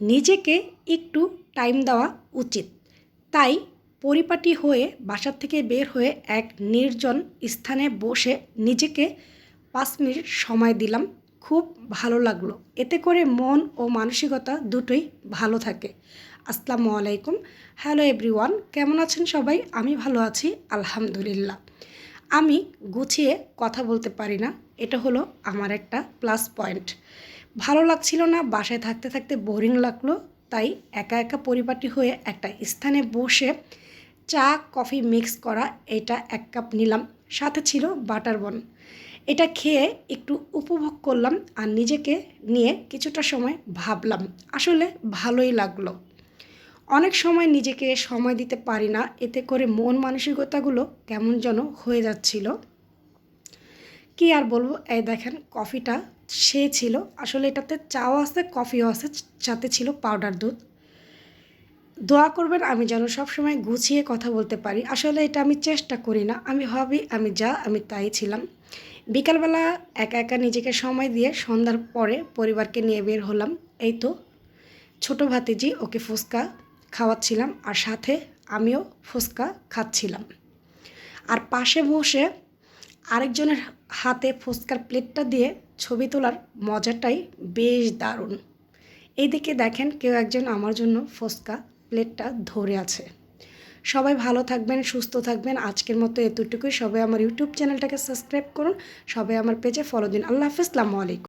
নিজেকে একটু টাইম দেওয়া উচিত। তাই পরিপাটি হয়ে বাসার থেকে বের হয়ে এক নির্জন স্থানে বসে নিজেকে পাঁচ মিনিট সময় দিলাম। খুব ভালো লাগল। এতে করে মন ও মানসিকতা দুটোই ভালো থাকে। আসসালামু আলাইকুম। হ্যালো এভরিওয়ান কেমন আছেন সবাই? আমি ভালো আছি, আলহামদুলিল্লাহ। আমি গুছিয়ে কথা বলতে পারি না। এটা হলো আমার একটা প্লাস পয়েন্ট ভালো লাগছিল না, বাসায় থাকতে থাকতে বোরিং লাগল, তাই একা একা পরিপাটি হয়ে একটা স্থানে বসে চা, কফি মিক্স করা, এটা এক কাপ নিলাম। সাথে ছিল বাটার বন এটা খেয়ে একটু উপভোগ করলাম আর নিজেকে নিয়ে কিছুটা সময় ভাবলাম। আসলে ভালোই লাগল। অনেক সময় নিজেকে সময় দিতে পারি না, এতে করে মন মানসিকতাগুলো কেমন যেন হয়ে যাচ্ছিল। কি আর বলব? এই দেখেন, কফিটা সে ছিল। আসলে এটাতে চাও আছে, কফিও আছে, সাথে ছিল পাউডার দুধ। দোয়া করবেন, আমি যেন সবসময় গুছিয়ে কথা বলতে পারি। আসলে এটা আমি চেষ্টা করি না। আমি ভাবি, আমি যা, আমি তাই ছিলাম। বিকালবেলা একা একা নিজেকে সময় দিয়ে সন্ধ্যার পরে পরিবারকে নিয়ে বের হলাম। এই তো, ছোটো ভাতিজি ওকে ফুচকা খাওয়াচ্ছিলাম আর সাথে আমিও ফুচকা খাচ্ছিলাম। আর পাশে বসে আরেকজনের হাতে ফুচকার প্লেটটা দিয়ে ছবি তোলার মজাটাই বেশ দারুণ। এইদিকে দেখেন কেউ একজন আমার জন্য ফুচকা প্লেটটা ধরে আছে। সবাই ভালো থাকবেন, সুস্থ থাকবেন। আজকের মতো এতটুকুই। সবাই আমার ইউটিউব চ্যানেলটাকে সাবস্ক্রাইব করুন। সবাই আমার পেজে ফলো দিন। আল্লাহ হাফিজ। আলাইকুম।